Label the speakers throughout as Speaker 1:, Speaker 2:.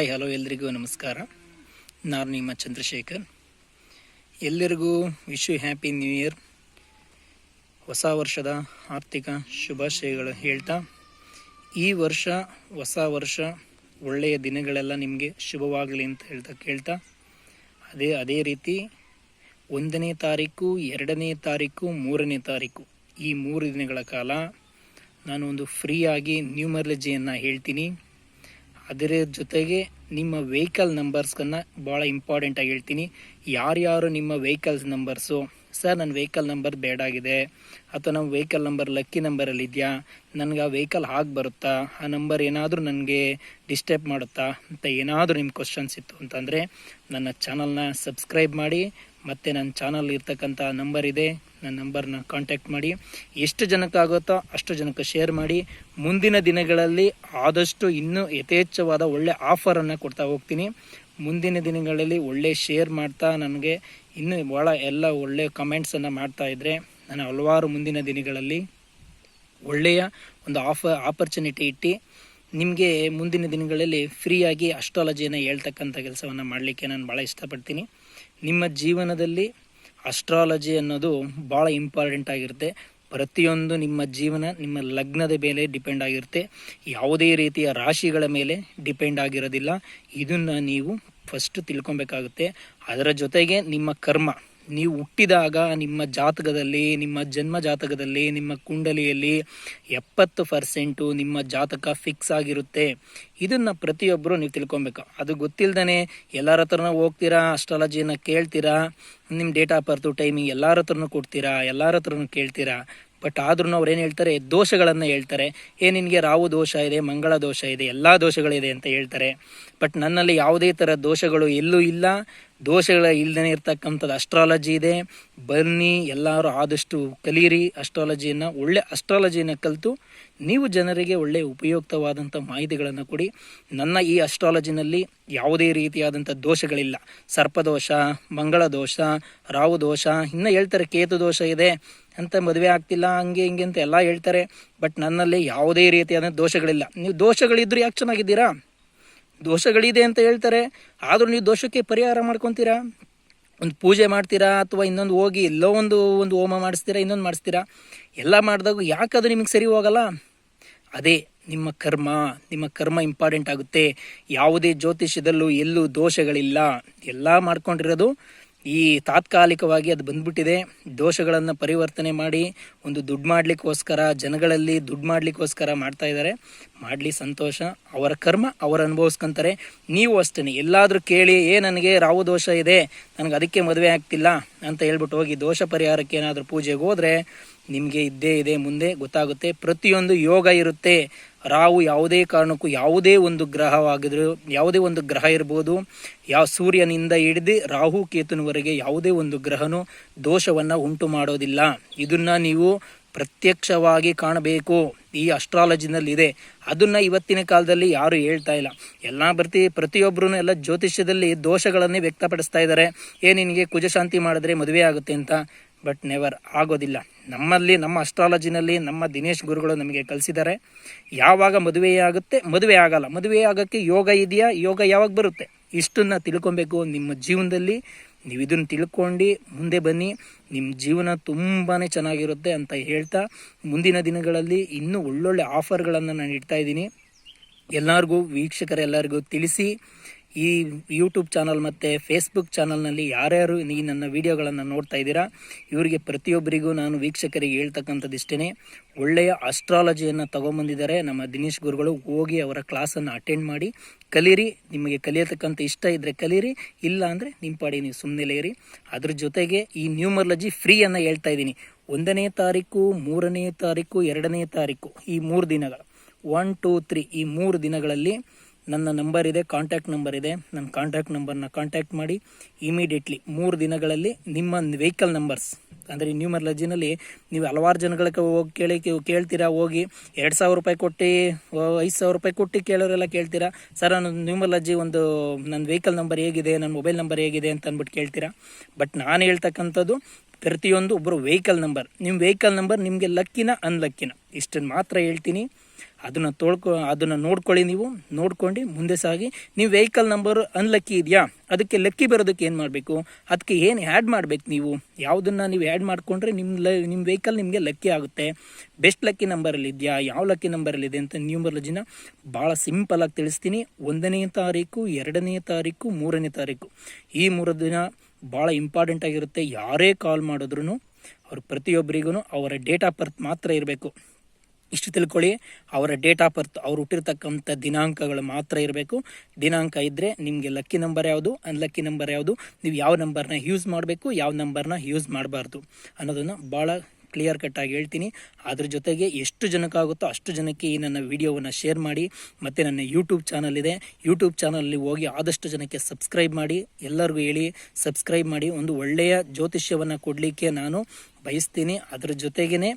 Speaker 1: Hi, hello ಎಲ್ರಿಗೂ ನಮಸ್ಕಾರ. ನಾನು ನಿಮ್ಮ ಚಂದ್ರಶೇಖರ್. ಎಲ್ಲರಿಗೂ wish you happy new year. ಹೊಸ ವರ್ಷದ ಆರ್ಥಿಕ ಶುಭಾಶಯಗಳು ಹೇಳ್ತಾ, ಈ ವರ್ಷ ಹೊಸ ವರ್ಷ ಒಳ್ಳೆಯ ದಿನಗಳೆಲ್ಲ ನಿಮಗೆ ಶುಭವಾಗಲಿ ಅಂತ ಹೇಳ್ತಾ ಕೇಳ್ತಾ, ಅದೇ ಅದೇ ರೀತಿ ಒಂದನೇ ತಾರೀಕು, ಎರಡನೇ ತಾರೀಕು, ಮೂರನೇ ತಾರೀಕು ಈ ಮೂರು ದಿನಗಳ ಕಾಲ ನಾನು ಒಂದು ಫ್ರೀಯಾಗಿ ನ್ಯೂಮರಾಲಜಿಯನ್ನು ಹೇಳ್ತೀನಿ. ಅದರ ಜೊತೆಗೆ ನಿಮ್ಮ ವೆಹಿಕಲ್ ನಂಬರ್ಸ್ಗನ್ನು ಭಾಳ ಇಂಪಾರ್ಟೆಂಟಾಗಿ ಹೇಳ್ತೀನಿ. ಯಾರ್ಯಾರು ನಿಮ್ಮ ವೆಹಿಕಲ್ಸ್ ನಂಬರ್ಸು ಸರ್ ನನ್ನ ವೆಹಿಕಲ್ ನಂಬರ್ ಬೇಡಾಗಿದೆ. ಅಥವಾ ನಮ್ಮ ವೆಹಿಕಲ್ ನಂಬರ್ ಲಕ್ಕಿ ನಂಬರಲ್ಲಿ ಇದೆಯಾ? ನನಗೆ ಆ ವೆಹಿಕಲ್ ಹಾಗೆ ಬರುತ್ತಾ? ಆ ನಂಬರ್ ಏನಾದರೂ ನನಗೆ ಡಿಸ್ಟರ್ಬ್ ಮಾಡುತ್ತಾ? ಅಂತ ಏನಾದರೂ ನಿಮ್ಮ ಕ್ವಶನ್ಸ್ ಇತ್ತು ಅಂತಂದರೆ ನನ್ನ ಚಾನಲ್ನ ಸಬ್ಸ್ಕ್ರೈಬ್ ಮಾಡಿ ಮತ್ತು ನನ್ನ ಚಾನಲ್ ಇರ್ತಕ್ಕಂಥ ನಂಬರ್ ಇದೆ. ನನ್ನ ನಂಬರ್ನ ಕಾಂಟ್ಯಾಕ್ಟ್ ಮಾಡಿ. ಎಷ್ಟು ಜನಕ್ಕಾಗುತ್ತೋ ಅಷ್ಟು ಜನಕ್ಕೆ ಶೇರ್ ಮಾಡಿ. ಮುಂದಿನ ದಿನಗಳಲ್ಲಿ ಆದಷ್ಟು ಇನ್ನೂ ಯಥೇಚ್ಛವಾದ ಒಳ್ಳೆ ಆಫರನ್ನು ಕೊಡ್ತಾ ಹೋಗ್ತೀನಿ. ಮುಂದಿನ ದಿನಗಳಲ್ಲಿ ಒಳ್ಳೆ ಶೇರ್ ಮಾಡ್ತಾ ನನಗೆ ಇನ್ನೂ ಭಾಳ ಎಲ್ಲ ಒಳ್ಳೆ ಕಮೆಂಟ್ಸನ್ನು ಮಾಡ್ತಾ ಇದ್ದರೆ ನಾನು ಹಲವಾರು ಮುಂದಿನ ದಿನಗಳಲ್ಲಿ ಒಳ್ಳೆಯ ಒಂದು ಆಫ ಆಪರ್ಚುನಿಟಿ ಇಟ್ಟು ನಿಮಗೆ ಮುಂದಿನ ದಿನಗಳಲ್ಲಿ ಫ್ರೀಯಾಗಿ ಅಸ್ಟ್ರಾಲಜಿಯನ್ನು ಹೇಳ್ತಕ್ಕಂಥ ಕೆಲಸವನ್ನು ಮಾಡಲಿಕ್ಕೆ ನಾನು ಭಾಳ ಇಷ್ಟಪಡ್ತೀನಿ. ನಿಮ್ಮ ಜೀವನದಲ್ಲಿ ಅಸ್ಟ್ರಾಲಜಿ ಅನ್ನೋದು ಭಾಳ ಇಂಪಾರ್ಟೆಂಟ್ ಆಗಿರುತ್ತೆ. ಪ್ರತಿಯೊಂದು ನಿಮ್ಮ ಜೀವನ ನಿಮ್ಮ ಲಗ್ನದ ಮೇಲೆ ಡಿಪೆಂಡ್ ಆಗಿರುತ್ತೆ. ಯಾವುದೇ ರೀತಿಯ ರಾಶಿಗಳ ಮೇಲೆ ಡಿಪೆಂಡ್ ಆಗಿರೋದಿಲ್ಲ. ಇದನ್ನು ನೀವು ಫಸ್ಟ್ ತಿಳ್ಕೊಬೇಕಾಗುತ್ತೆ. ಅದರ ಜೊತೆಗೆ ನಿಮ್ಮ ಕರ್ಮ. ನೀವು ಹುಟ್ಟಿದಾಗ ನಿಮ್ಮ ಜಾತಕದಲ್ಲಿ, ನಿಮ್ಮ ಜನ್ಮ ಜಾತಕದಲ್ಲಿ, ನಿಮ್ಮ ಕುಂಡಲಿಯಲ್ಲಿ ಎಪ್ಪತ್ತು ಪರ್ಸೆಂಟು ನಿಮ್ಮ ಜಾತಕ ಫಿಕ್ಸ್ ಆಗಿರುತ್ತೆ. ಇದನ್ನು ಪ್ರತಿಯೊಬ್ಬರು ನೀವು ತಿಳ್ಕೊಬೇಕು. ಅದು ಗೊತ್ತಿಲ್ಲದೇ ಎಲ್ಲರ ಹತ್ರನೂ ಹೋಗ್ತೀರಾ ಅಸ್ಟ್ರಾಲಜಿಯನ್ನು ಕೇಳ್ತೀರಾ ನಿಮ್ಮ ಡೇಟ್ ಆಫ್ ಬರ್ತು ಟೈಮಿಂಗ್ ಎಲ್ಲರ ಹತ್ರನೂ ಕೊಡ್ತೀರಾ, ಎಲ್ಲರ ಹತ್ರನೂ ಕೇಳ್ತೀರಾ. ಬಟ್ ಆದ್ರೂ ಅವ್ರು ಏನು ಹೇಳ್ತಾರೆ, ದೋಷಗಳನ್ನು ಹೇಳ್ತಾರೆ. ಏ, ನಿನಗೆ ರಾವು ದೋಷ ಇದೆ, ಮಂಗಳ ದೋಷ ಇದೆ, ಎಲ್ಲ ದೋಷಗಳಿದೆ ಅಂತ ಹೇಳ್ತಾರೆ. ಬಟ್ ನನ್ನಲ್ಲಿ ಯಾವುದೇ ಥರ ದೋಷಗಳು ಎಲ್ಲೂ ಇಲ್ಲ. ದೋಷಗಳ ಇಲ್ಲದೇ ಇರ್ತಕ್ಕಂಥದ್ದು ಅಸ್ಟ್ರಾಲಜಿ ಇದೆ. ಬನ್ನಿ, ಎಲ್ಲರೂ ಆದಷ್ಟು ಕಲೀರಿ. ಅಸ್ಟ್ರಾಲಜಿಯನ್ನು ಒಳ್ಳೆ ಅಸ್ಟ್ರಾಲಜಿಯನ್ನು ಕಲಿತು ನೀವು ಜನರಿಗೆ ಒಳ್ಳೆಯ ಉಪಯುಕ್ತವಾದಂಥ ಮಾಹಿತಿಗಳನ್ನು ಕೊಡಿ. ನನ್ನ ಈ ಅಸ್ಟ್ರಾಲಜಿನಲ್ಲಿ ಯಾವುದೇ ರೀತಿಯಾದಂಥ ದೋಷಗಳಿಲ್ಲ. ಸರ್ಪದೋಷ ಮಂಗಳ ದೋಷ ರಾವು ದೋಷ ಇನ್ನೂ ಹೇಳ್ತಾರೆ ಕೇತು ದೋಷ ಇದೆ ಅಂತ ಮದುವೆ ಆಗ್ತಿಲ್ಲ, ಹಂಗೆ ಹಿಂಗೆ ಅಂತ ಎಲ್ಲ ಹೇಳ್ತಾರೆ. ಬಟ್ ನನ್ನಲ್ಲಿ ಯಾವುದೇ ರೀತಿಯಾದ ದೋಷಗಳಿಲ್ಲ. ನೀವು ದೋಷಗಳಿದ್ದರೂ ಯಾಕೆ ಚೆನ್ನಾಗಿದ್ದೀರಾ? ದೋಷಗಳಿದೆ ಅಂತ ಹೇಳ್ತಾರೆ. ಆದರೂ ನೀವು ದೋಷಕ್ಕೆ ಪರಿಹಾರ ಮಾಡ್ಕೊತೀರಾ? ಒಂದು ಪೂಜೆ ಮಾಡ್ತೀರಾ? ಅಥವಾ ಇನ್ನೊಂದು ಹೋಗಿ ಎಲ್ಲೋ ಒಂದು ಒಂದು ಹೋಮ ಮಾಡಿಸ್ತೀರಾ? ಇನ್ನೊಂದು ಮಾಡಿಸ್ತೀರಾ? ಎಲ್ಲ ಮಾಡಿದಾಗ ಯಾಕೆ ಅದು ನಿಮಗೆ ಸರಿ ಹೋಗಲ್ಲ? ಅದೇ, ನಿಮ್ಮ ಕರ್ಮ ನಿಮ್ಮ ಕರ್ಮ ಇಂಪಾರ್ಟೆಂಟ್ ಆಗುತ್ತೆ. ಯಾವುದೇ ಜ್ಯೋತಿಷ್ಯದಲ್ಲೂ ಎಲ್ಲೂ ದೋಷಗಳಿಲ್ಲ. ಎಲ್ಲ ಮಾಡ್ಕೊಂಡಿರೋದು ಈ ತಾತ್ಕಾಲಿಕವಾಗಿ ಅದು ಬಂದ್ಬಿಟ್ಟಿದೆ. ದೋಷಗಳನ್ನು ಪರಿವರ್ತನೆ ಮಾಡಿ, ಒಂದು ದುಡ್ಡು ಮಾಡಲಿಕ್ಕೋಸ್ಕರ, ಜನಗಳಲ್ಲಿ ದುಡ್ಡು ಮಾಡಲಿಕ್ಕೋಸ್ಕರ ಮಾಡ್ತಾ ಇದ್ದಾರೆ. ಮಾಡಲಿ ಸಂತೋಷ, ಅವರ ಕರ್ಮ ಅವರು ಅನುಭವಿಸ್ಕೊಂತಾರೆ. ನೀವು ಅಷ್ಟೇ ಎಲ್ಲಾದರೂ ಕೇಳಿ, ಏ, ನನಗೆ ರಾವು ದೋಷ ಇದೆ, ನನಗೆ ಅದಕ್ಕೆ ಮದುವೆ ಆಗ್ತಿಲ್ಲ ಅಂತ ಹೇಳ್ಬಿಟ್ಟು ಹೋಗಿ ದೋಷ ಪರಿಹಾರಕ್ಕೆ ಏನಾದರೂ ಪೂಜೆಗೆ ಹೋದರೆ ನಿಮಗೆ ಇದ್ದೇ ಇದೆ, ಮುಂದೆ ಗೊತ್ತಾಗುತ್ತೆ. ಪ್ರತಿಯೊಂದು ಯೋಗ ಇರುತ್ತೆ. ರಾವು ಯಾವುದೇ ಕಾರಣಕ್ಕೂ ಯಾವುದೇ ಒಂದು ಗ್ರಹವಾಗಿದ್ರು, ಯಾವುದೇ ಒಂದು ಗ್ರಹ ಇರ್ಬೋದು. ಯಾವ ಸೂರ್ಯನಿಂದ ಹಿಡಿದು ರಾಹು ಕೇತುನವರೆಗೆ ಯಾವುದೇ ಒಂದು ಗ್ರಹನು ದೋಷವನ್ನು ಉಂಟು ಮಾಡೋದಿಲ್ಲ. ಇದನ್ನ ನೀವು ಪ್ರತ್ಯಕ್ಷವಾಗಿ ಕಾಣಬೇಕು. ಈ ಅಸ್ಟ್ರಾಲಜಿನಲ್ಲಿ ಇದೆ ಅದನ್ನ ಇವತ್ತಿನ ಕಾಲದಲ್ಲಿ ಯಾರು ಹೇಳ್ತಾ ಇಲ್ಲ. ಎಲ್ಲ ಬರ್ತಿ ಪ್ರತಿಯೊಬ್ಬರೂ ಎಲ್ಲ ಜ್ಯೋತಿಷ್ಯದಲ್ಲಿ ದೋಷಗಳನ್ನೇ ವ್ಯಕ್ತಪಡಿಸ್ತಾ ಇದ್ದಾರೆ. ಏ, ನಿನಗೆ ಕುಜಶಾಂತಿ ಮಾಡಿದ್ರೆ ಮದುವೆ ಆಗುತ್ತೆ ಅಂತ. ಬಟ್ ನೆವರ್ ಆಗೋದಿಲ್ಲ. ನಮ್ಮಲ್ಲಿ, ನಮ್ಮ ಅಸ್ಟ್ರಾಲಜಿನಲ್ಲಿ ನಮ್ಮ ದಿನೇಶ್ ಗುರುಗಳು ನಮಗೆ ಕಲಿಸಿದ್ದಾರೆ, ಯಾವಾಗ ಮದುವೆಯಾಗುತ್ತೆ ಮದುವೆ ಆಗಲ್ಲ. ಮದುವೆ ಆಗೋಕ್ಕೆ ಯೋಗ ಇದೆಯಾ? ಯೋಗ ಯಾವಾಗ ಬರುತ್ತೆ? ಇಷ್ಟನ್ನು ತಿಳ್ಕೊಬೇಕು ನಿಮ್ಮ ಜೀವನದಲ್ಲಿ. ನೀವು ಇದನ್ನು ತಿಳ್ಕೊಂಡು ಮುಂದೆ ಬನ್ನಿ. ನಿಮ್ಮ ಜೀವನ ತುಂಬಾ ಚೆನ್ನಾಗಿರುತ್ತೆ ಅಂತ ಹೇಳ್ತಾ, ಮುಂದಿನ ದಿನಗಳಲ್ಲಿ ಇನ್ನೂ ಒಳ್ಳೊಳ್ಳೆ ಆಫರ್ಗಳನ್ನು ನಾನು ಇಡ್ತಾ ಇದ್ದೀನಿ. ಎಲ್ಲರಿಗೂ, ವೀಕ್ಷಕರೆಲ್ಲರಿಗೂ ತಿಳಿಸಿ ಈ ಯೂಟ್ಯೂಬ್ ಚಾನಲ್ ಮತ್ತು ಫೇಸ್ಬುಕ್ ಚಾನಲ್ನಲ್ಲಿ ಯಾರ್ಯಾರು ಈ ನನ್ನ ವಿಡಿಯೋಗಳನ್ನು ನೋಡ್ತಾ ಇದ್ದೀರಾ, ಇವರಿಗೆ ಪ್ರತಿಯೊಬ್ಬರಿಗೂ ನಾನು ವೀಕ್ಷಕರಿಗೆ ಹೇಳ್ತಕ್ಕಂಥದ್ದು ಇಷ್ಟೇ ಒಳ್ಳೆಯ ಅಸ್ಟ್ರಾಲಜಿಯನ್ನು ತಗೊಂಬಂದಿದ್ದಾರೆ. ನಮ್ಮ ದಿನೇಶ್ ಗುರುಗಳು ಹೋಗಿ ಅವರ ಕ್ಲಾಸನ್ನು ಅಟೆಂಡ್ ಮಾಡಿ, ಕಲೀರಿ, ನಿಮಗೆ ಕಲಿಯತಕ್ಕಂಥ ಇಷ್ಟ ಇದ್ದರೆ ಕಲೀರಿ, ಇಲ್ಲ ಅಂದರೆ ನಿಮ್ಮ ಪಾಡಿ ನೀವು ಸುಮ್ಮನೆ ಇರಿ. ಅದ್ರ ಜೊತೆಗೆ ಈ ನ್ಯೂಮರ್ಲಜಿ ಫ್ರೀಯನ್ನು ಹೇಳ್ತಾ ಇದ್ದೀನಿ. ಒಂದನೇ ತಾರೀಕು, ಮೂರನೇ ತಾರೀಕು, ಎರಡನೇ ತಾರೀಕು, ಈ ಮೂರು ದಿನಗಳು ಒನ್ ಟೂ ತ್ರೀ ಈ ಮೂರು ದಿನಗಳಲ್ಲಿ ನನ್ನ ನಂಬರ್ ಇದೆ ಕಾಂಟ್ಯಾಕ್ಟ್ ನಂಬರ್ ಇದೆ. ನನ್ನ ಕಾಂಟ್ಯಾಕ್ಟ್ ನಂಬರ್ನ ಕಾಂಟ್ಯಾಕ್ಟ್ ಮಾಡಿ ಇಮಿಡಿಯೇಟ್ಲಿ ಮೂರು ದಿನಗಳಲ್ಲಿ ನಿಮ್ಮ ವೆಹಿಕಲ್ ನಂಬರ್ಸ್ ಅಂದರೆ ನ್ಯೂಮರ್ಲಜಿನಲ್ಲಿ ನೀವು ಹಲವಾರು ಜನಗಳಿಗೆ ಹೋಗಿ ಕೇಳಿ, ಕೇಳ್ತೀರಾ ಹೋಗಿ ಎರಡು ಸಾವಿರ ರೂಪಾಯಿ ಕೊಟ್ಟು ಐದು ಸಾವಿರ ರೂಪಾಯಿ ಕೊಟ್ಟು ಕೇಳೋರೆಲ್ಲ ಕೇಳ್ತೀರಾ? ಸರ್, ನನ್ನ ನ್ಯೂಮರ್ಲಜಿ ಒಂದು ನನ್ನ ವೆಹಿಕಲ್ ನಂಬರ್ ಹೇಗಿದೆ, ನನ್ನ ಮೊಬೈಲ್ ನಂಬರ್ ಹೇಗಿದೆ ಅಂತ ಅಂದ್ಬಿಟ್ಟು ಕೇಳ್ತೀರಾ? ಬಟ್ ನಾನು ಹೇಳ್ತಕ್ಕಂಥದ್ದು ಪ್ರತಿಯೊಂದು ಒಬ್ಬರು ವೆಹಿಕಲ್ ನಂಬರ್ ನಿಮ್ಮ ವೆಹಿಕಲ್ ನಂಬರ್ ನಿಮಗೆ ಲಕ್ಕಿನ ಅನ್ಲಕ್ಕಿನ ಇಷ್ಟನ್ನು ಮಾತ್ರ ಹೇಳ್ತೀನಿ. ಅದನ್ನು ತೊಳ್ಕೊ, ಅದನ್ನು ನೋಡ್ಕೊಳ್ಳಿ ನೀವು, ನೋಡ್ಕೊಂಡು ಮುಂದೆ ಸಾಗಿ. ನೀವು ವೆಹಿಕಲ್ ನಂಬರ್ ಅನ್ಲಕ್ಕಿ ಇದೆಯಾ? ಅದಕ್ಕೆ ಲಕ್ಕಿ ಬರೋದಕ್ಕೆ ಏನು ಮಾಡಬೇಕು? ಅದಕ್ಕೆ ಏನು ಆ್ಯಡ್ ಮಾಡಬೇಕು ನೀವು? ಯಾವುದನ್ನು ನೀವು ಆ್ಯಡ್ ಮಾಡಿಕೊಂಡ್ರೆ ನಿಮ್ಮ ಲ ನಿಮ್ಮ ವೆಹಿಕಲ್ ನಿಮಗೆ ಲಕ್ಕಿ ಆಗುತ್ತೆ. ಬೆಸ್ಟ್ ಲಕ್ಕಿ ನಂಬರಲ್ಲಿ ಇದೆಯಾ? ಯಾವ ಲಕ್ಕಿ ನಂಬರಲ್ಲಿದೆ ಅಂತ ನ್ಯೂಮರಾಲಜಿನ ಭಾಳ ಸಿಂಪಲಾಗಿ ತಿಳಿಸ್ತೀನಿ. ಒಂದನೇ ತಾರೀಕು, ಎರಡನೇ ತಾರೀಕು, ಮೂರನೇ ತಾರೀಕು. ಈ ಮೂರು ದಿನ ಭಾಳ ಇಂಪಾರ್ಟೆಂಟ್ ಆಗಿರುತ್ತೆ. ಯಾರೇ ಕಾಲ್ ಮಾಡಿದ್ರು ಅವ್ರು ಪ್ರತಿಯೊಬ್ಬರಿಗೂ ಅವರ ಡೇಟ್ ಆಫ್ ಬರ್ತ್ ಮಾತ್ರ ಇರಬೇಕು. ಇಷ್ಟು ತಿಳ್ಕೊಳ್ಳಿ. ಅವರ ಡೇಟ್ ಆಫ್ ಬರ್ತ್ ಅವ್ರು ಹುಟ್ಟಿರ್ತಕ್ಕಂಥ ದಿನಾಂಕಗಳು ಮಾತ್ರ ಇರಬೇಕು. ದಿನಾಂಕ ಇದ್ದರೆ ನಿಮಗೆ ಲಕ್ಕಿ ನಂಬರ್ ಯಾವುದು? ಅನ್ಲಕ್ಕಿ ನಂಬರ್ ಯಾವುದು? ನೀವು ಯಾವ ನಂಬರ್ನ ಯೂಸ್ ಮಾಡಬೇಕು? ಯಾವ ನಂಬರ್ನ ಯೂಸ್ ಮಾಡಬಾರ್ದು ಅನ್ನೋದನ್ನು ಭಾಳ ಕ್ಲಿಯರ್ ಕಟ್ಟಾಗಿ ಹೇಳ್ತೀನಿ. ಅದ್ರ ಜೊತೆಗೆ ಎಷ್ಟು ಜನಕ್ಕಾಗುತ್ತೋ ಅಷ್ಟು ಜನಕ್ಕೆ ಈ ನನ್ನ ವಿಡಿಯೋವನ್ನು ಶೇರ್ ಮಾಡಿ. ಮತ್ತು ನನ್ನ ಯೂಟ್ಯೂಬ್ ಚಾನಲ್ ಇದೆ. ಯೂಟ್ಯೂಬ್ ಚಾನಲಲ್ಲಿ ಹೋಗಿ ಆದಷ್ಟು ಜನಕ್ಕೆ ಸಬ್ಸ್ಕ್ರೈಬ್ ಮಾಡಿ. ಎಲ್ಲರಿಗೂ ಹೇಳಿ ಸಬ್ಸ್ಕ್ರೈಬ್ ಮಾಡಿ. ಒಂದು ಒಳ್ಳೆಯ ಜ್ಯೋತಿಷ್ಯವನ್ನು ಕೊಡಲಿಕ್ಕೆ ನಾನು ಬಯಸ್ತೀನಿ. ಅದ್ರ ಜೊತೆಗೇ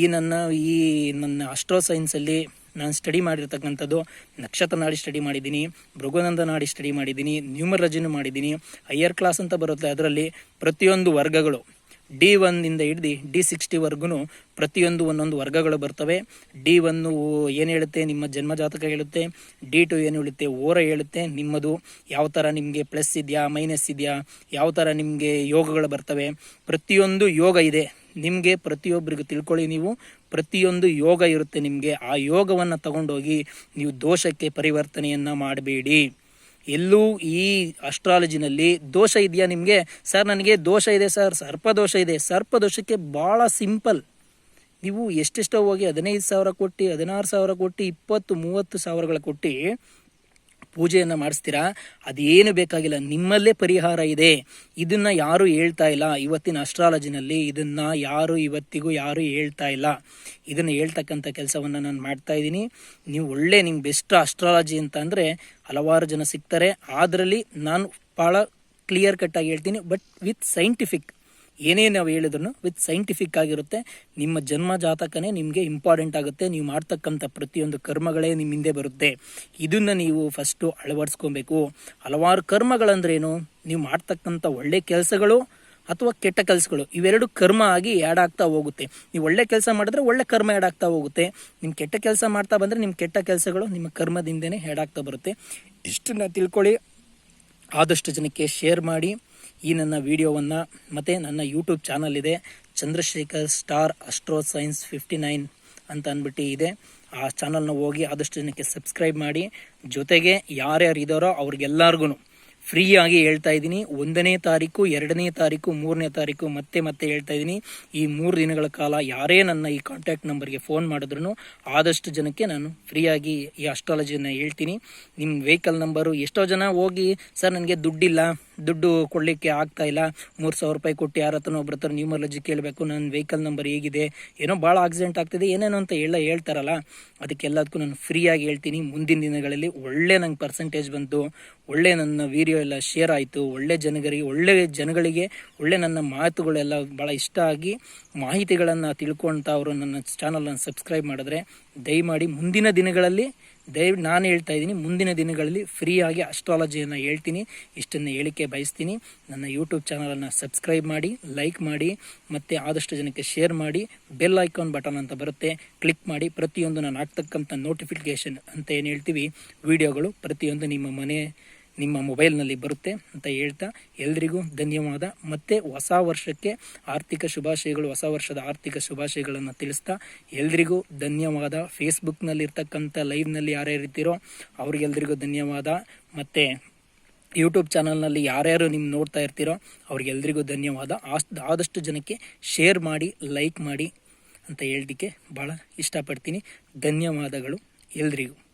Speaker 1: ಈ ನನ್ನ ಈ ನನ್ನ ಅಸ್ಟ್ರೋ ಸೈನ್ಸಲ್ಲಿ ನಾನು ಸ್ಟಡಿ ಮಾಡಿರ್ತಕ್ಕಂಥದ್ದು, ನಕ್ಷತ್ರ ನಾಡಿ ಸ್ಟಡಿ ಮಾಡಿದ್ದೀನಿ, ಭೃಗುನಂದ ನಾಡಿ ಸ್ಟಡಿ ಮಾಡಿದ್ದೀನಿ ನ್ಯೂಮರಜಿನೂ ಮಾಡಿದ್ದೀನಿ. ಹೈಯರ್ ಕ್ಲಾಸ್ ಅಂತ ಬರುತ್ತೆ ಅದರಲ್ಲಿ ಪ್ರತಿಯೊಂದು ವರ್ಗಗಳು. ಡಿ ಒನ್ನಿಂದ ಹಿಡ್ದು ಡಿ ಸಿಕ್ಸ್ಟಿವರೆಗೂ ಪ್ರತಿಯೊಂದು ಒಂದೊಂದು ವರ್ಗಗಳು ಬರ್ತವೆ. ಡಿ ಒನ್ನು ಏನು ಹೇಳುತ್ತೆ? ನಿಮ್ಮ ಜನ್ಮ ಜಾತಕ ಹೇಳುತ್ತೆ. ಡಿ ಟು ಏನು ಹೇಳುತ್ತೆ ಓರ ಹೇಳುತ್ತೆ. ನಿಮ್ಮದು ಯಾವ ಥರ ನಿಮಗೆ ಪ್ಲಸ್ ಇದೆಯಾ, ಮೈನಸ್ ಇದೆಯಾ, ಯಾವ ಥರ ನಿಮಗೆ ಯೋಗಗಳು ಬರ್ತವೆ. ಪ್ರತಿಯೊಂದು ಯೋಗ ಇದೆ. ನಿಮಗೆ ಪ್ರತಿಯೊಬ್ಬರಿಗೂ ತಿಳ್ಕೊಳ್ಳಿ ನೀವು. ಪ್ರತಿಯೊಂದು ಯೋಗ ಇರುತ್ತೆ ನಿಮಗೆ. ಆ ಯೋಗವನ್ನು ತಗೊಂಡೋಗಿ ನೀವು ದೋಷಕ್ಕೆ ಪರಿವರ್ತನೆಯನ್ನು ಮಾಡಬೇಡಿ. ಎಲ್ಲೂ ಈ ಅಸ್ಟ್ರಾಲಜಿನಲ್ಲಿ ದೋಷ ಇದೆಯಾ ನಿಮಗೆ? ಸರ್ ನನಗೆ ದೋಷ ಇದೆ ಸರ್ ಸರ್ಪದೋಷ ಇದೆ. ಸರ್ಪದೋಷಕ್ಕೆ ಭಾಳ ಸಿಂಪಲ್ ನೀವು ಎಷ್ಟೆಷ್ಟೋ ಹೋಗಿ ಹದಿನೈದು ಸಾವಿರ ಕೊಟ್ಟು, ಹದಿನಾರು ಸಾವಿರ ಕೊಟ್ಟು, ಇಪ್ಪತ್ತು, ಮೂವತ್ತು ಸಾವಿರಗಳ ಕೊಟ್ಟು ಪೂಜೆಯನ್ನು ಮಾಡಿಸ್ತೀರಾ? ಅದೇನು ಬೇಕಾಗಿಲ್ಲ. ನಿಮ್ಮಲ್ಲೇ ಪರಿಹಾರ ಇದೆ. ಇದನ್ನ ಯಾರು ಹೇಳ್ತಾ ಇಲ್ಲ. ಇವತ್ತಿನ ಅಸ್ಟ್ರಾಲಜಿನಲ್ಲಿ ಇದನ್ನ ಯಾರು ಇವತ್ತಿಗೂ ಯಾರು ಹೇಳ್ತಾ ಇಲ್ಲ. ಇದನ್ನು ಹೇಳ್ತಕ್ಕಂಥ ಕೆಲಸವನ್ನು ನಾನು ಮಾಡ್ತಾ ಇದ್ದೀನಿ. ನೀವು ಒಳ್ಳೆ ನಿಮ್ಮ ಬೆಸ್ಟ್ ಅಸ್ಟ್ರಾಲಜಿ ಅಂತ ಅಂದರೆ ಹಲವಾರು ಜನ ಸಿಗ್ತಾರೆ. ಅದರಲ್ಲಿ ನಾನು ಭಾಳ ಕ್ಲಿಯರ್ ಕಟ್ಟಾಗಿ ಹೇಳ್ತೀನಿ. ಬಟ್ ವಿತ್ ಸೈಂಟಿಫಿಕ್ ಏನೇ ನಾವು ಹೇಳಿದ್ರು ವಿತ್ ಸೈಂಟಿಫಿಕ್ ಆಗಿರುತ್ತೆ. ನಿಮ್ಮ ಜನ್ಮ ಜಾತಕನೇ ನಿಮಗೆ ಇಂಪಾರ್ಟೆಂಟ್ ಆಗುತ್ತೆ. ನೀವು ಮಾಡ್ತಕ್ಕಂಥ ಪ್ರತಿಯೊಂದು ಕರ್ಮಗಳೇ ನಿಮ್ಮ ಹಿಂದೆ ಬರುತ್ತೆ. ಇದನ್ನು ನೀವು ಫಸ್ಟು ಅಳವಡಿಸ್ಕೊಬೇಕು. ಹಲವಾರು ಕರ್ಮಗಳಂದ್ರೇನು? ನೀವು ಮಾಡ್ತಕ್ಕಂಥ ಒಳ್ಳೆ ಕೆಲಸಗಳು ಅಥವಾ ಕೆಟ್ಟ ಕೆಲಸಗಳು, ಇವೆರಡು ಕರ್ಮ ಆಗಿ ಆ್ಯಡ್ ಆಗ್ತಾ ಹೋಗುತ್ತೆ. ನೀವು ಒಳ್ಳೆ ಕೆಲಸ ಮಾಡಿದ್ರೆ ಒಳ್ಳೆ ಕರ್ಮ ಆ್ಯಡ್ ಆಗ್ತಾ ಹೋಗುತ್ತೆ. ನಿಮ್ಮ ಕೆಟ್ಟ ಕೆಲಸ ಮಾಡ್ತಾ ಬಂದರೆ ನಿಮ್ಮ ಕೆಟ್ಟ ಕೆಲಸಗಳು ನಿಮ್ಮ ಕರ್ಮದಿಂದನೇ ಆ್ಯಡ್ ಆಗ್ತಾ ಬರುತ್ತೆ. ಇಷ್ಟನ್ನು ತಿಳ್ಕೊಳ್ಳಿ. ಆದಷ್ಟು ಜನಕ್ಕೆ ಶೇರ್ ಮಾಡಿ. ಈ ನನ್ನ ವಿಡಿಯೋವನ್ನು ಮತ್ತು ನನ್ನ ಯೂಟ್ಯೂಬ್ ಚಾನಲ್ ಇದೆ Chandrashekar star astro science fifty nine ಅಂತ ಅಂದ್ಬಿಟ್ಟು ಇದೆ. ಆ ಚಾನಲ್ನ ಹೋಗಿ ಆದಷ್ಟು ಜನಕ್ಕೆ ಸಬ್ಸ್ಕ್ರೈಬ್ ಮಾಡಿ. ಜೊತೆಗೆ ಯಾರ್ಯಾರು ಇದ್ದಾರೋ ಅವ್ರಿಗೆಲ್ಲರಿಗೂ ಫ್ರೀಯಾಗಿ ಹೇಳ್ತಾ ಇದ್ದೀನಿ. ಒಂದನೇ ತಾರೀಕು, ಎರಡನೇ ತಾರೀಕು, ಮೂರನೇ ತಾರೀಕು ಮತ್ತೆ ಮತ್ತೆ ಹೇಳ್ತಾ ಇದ್ದೀನಿ. ಈ ಮೂರು ದಿನಗಳ ಕಾಲ ಯಾರೇ ನನ್ನ ಈ ಕಾಂಟ್ಯಾಕ್ಟ್ ನಂಬರ್ಗೆ ಫೋನ್ ಮಾಡಿದ್ರು ಆದಷ್ಟು ಜನಕ್ಕೆ ನಾನು ಫ್ರೀಯಾಗಿ ಈ ಅಸ್ಟ್ರಾಲಜಿಯನ್ನು ಹೇಳ್ತೀನಿ. ನಿಮ್ಮ ವೆಹಿಕಲ್ ನಂಬರು ಎಷ್ಟೋ ಜನ ಹೋಗಿ, ಸರ್, ನನಗೆ ದುಡ್ಡಿಲ್ಲ, ದುಡ್ಡು ಕೊಡಲಿಕ್ಕೆ ಆಗ್ತಾ ಇಲ್ಲ, ಮೂರು ಸಾವಿರ ರೂಪಾಯಿ ಕೊಟ್ಟು ಯಾರ ಹತ್ರನೋ ಒಬ್ಬರ ಹತ್ರ ನ್ಯೂಮರ್ಲಜಿ ಕೇಳಬೇಕು ನನ್ನ ವೆಹಿಕಲ್ ನಂಬರ್ ಹೇಗಿದೆ, ಏನೋ ಭಾಳ ಆಕ್ಸಿಡೆಂಟ್ ಆಗ್ತಿದೆ, ಏನೇನೋ ಅಂತ ಎಲ್ಲ ಹೇಳ್ತಾರಲ್ಲ ಅದಕ್ಕೆಲ್ಲದಕ್ಕೂ ನಾನು ಫ್ರೀಯಾಗಿ ಹೇಳ್ತೀನಿ. ಮುಂದಿನ ದಿನಗಳಲ್ಲಿ ಒಳ್ಳೆ ನಂಗೆ ಪರ್ಸೆಂಟೇಜ್ ಬಂತು, ಒಳ್ಳೆ ನನ್ನ ವಿಡಿಯೋ ಎಲ್ಲ ಶೇರ್ ಆಯಿತು. ಒಳ್ಳೆ ಜನಗರಿಗೆ, ಒಳ್ಳೆ ಜನಗಳಿಗೆ, ಒಳ್ಳೆ ನನ್ನ ಮಾತುಗಳೆಲ್ಲ ಭಾಳ ಇಷ್ಟ ಆಗಿ ಮಾಹಿತಿಗಳನ್ನು ತಿಳ್ಕೊಳ್ತಾ ಅವರು ನನ್ನ ಚಾನಲನ್ನು ಸಬ್ಸ್ಕ್ರೈಬ್ ಮಾಡಿದ್ರೆ ದಯಮಾಡಿ ಮುಂದಿನ ದಿನಗಳಲ್ಲಿ ದಯ ನಾನು ಹೇಳ್ತಾ ಇದ್ದೀನಿ, ಮುಂದಿನ ದಿನಗಳಲ್ಲಿ ಫ್ರೀಯಾಗಿ ಅಸ್ಟ್ರಾಲಜಿಯನ್ನು ಹೇಳ್ತೀನಿ, ಇಷ್ಟನ್ನು ಹೇಳಿಕೆ ಬಯಸ್ತೀನಿ. ನನ್ನ ಯೂಟ್ಯೂಬ್ ಚಾನಲನ್ನು ಸಬ್ಸ್ಕ್ರೈಬ್ ಮಾಡಿ ಲೈಕ್ ಮಾಡಿ, ಮತ್ತು ಆದಷ್ಟು ಜನಕ್ಕೆ ಶೇರ್ ಮಾಡಿ ಬೆಲ್ ಐಕಾನ್ ಬಟನ್ ಅಂತ ಬರುತ್ತೆ. ಕ್ಲಿಕ್ ಮಾಡಿ, ಪ್ರತಿಯೊಂದು ನಾನು ಆಗ್ತಕ್ಕಂಥ ನೋಟಿಫಿಕೇಷನ್ ಅಂತ ಏನು ಹೇಳ್ತೀವಿ? ವಿಡಿಯೋಗಳು ಪ್ರತಿಯೊಂದು ನಿಮ್ಮ ಮನೆ ನಿಮ್ಮ ಮೊಬೈಲ್ನಲ್ಲಿ ಬರುತ್ತೆ ಅಂತ ಹೇಳ್ತಾ ಎಲ್ರಿಗೂ ಧನ್ಯವಾದ. ಮತ್ತು ಹೊಸ ವರ್ಷಕ್ಕೆ ಆರ್ಥಿಕ ಶುಭಾಶಯಗಳು, ಹೊಸ ವರ್ಷದ ಆರ್ಥಿಕ ಶುಭಾಶಯಗಳನ್ನು ತಿಳಿಸ್ತಾ ಎಲ್ರಿಗೂ ಧನ್ಯವಾದ. ಫೇಸ್ಬುಕ್ನಲ್ಲಿರ್ತಕ್ಕಂಥ ಲೈವ್ನಲ್ಲಿ ಯಾರ್ಯಾರು ಇರ್ತೀರೋ ಅವ್ರಿಗೆಲ್ರಿಗೂ ಧನ್ಯವಾದ. ಮತ್ತು ಯೂಟ್ಯೂಬ್ ಚಾನಲ್ನಲ್ಲಿ ಯಾರ್ಯಾರು ನಿಮ್ಮ ನೋಡ್ತಾ ಇರ್ತೀರೋ ಅವ್ರಿಗೆಲ್ರಿಗೂ ಧನ್ಯವಾದ. ಆದಷ್ಟು ಜನಕ್ಕೆ ಶೇರ್ ಮಾಡಿ, ಲೈಕ್ ಮಾಡಿ ಅಂತ ಹೇಳಲಿಕ್ಕೆ ಭಾಳ ಇಷ್ಟಪಡ್ತೀನಿ. ಧನ್ಯವಾದಗಳು ಎಲ್ರಿಗೂ.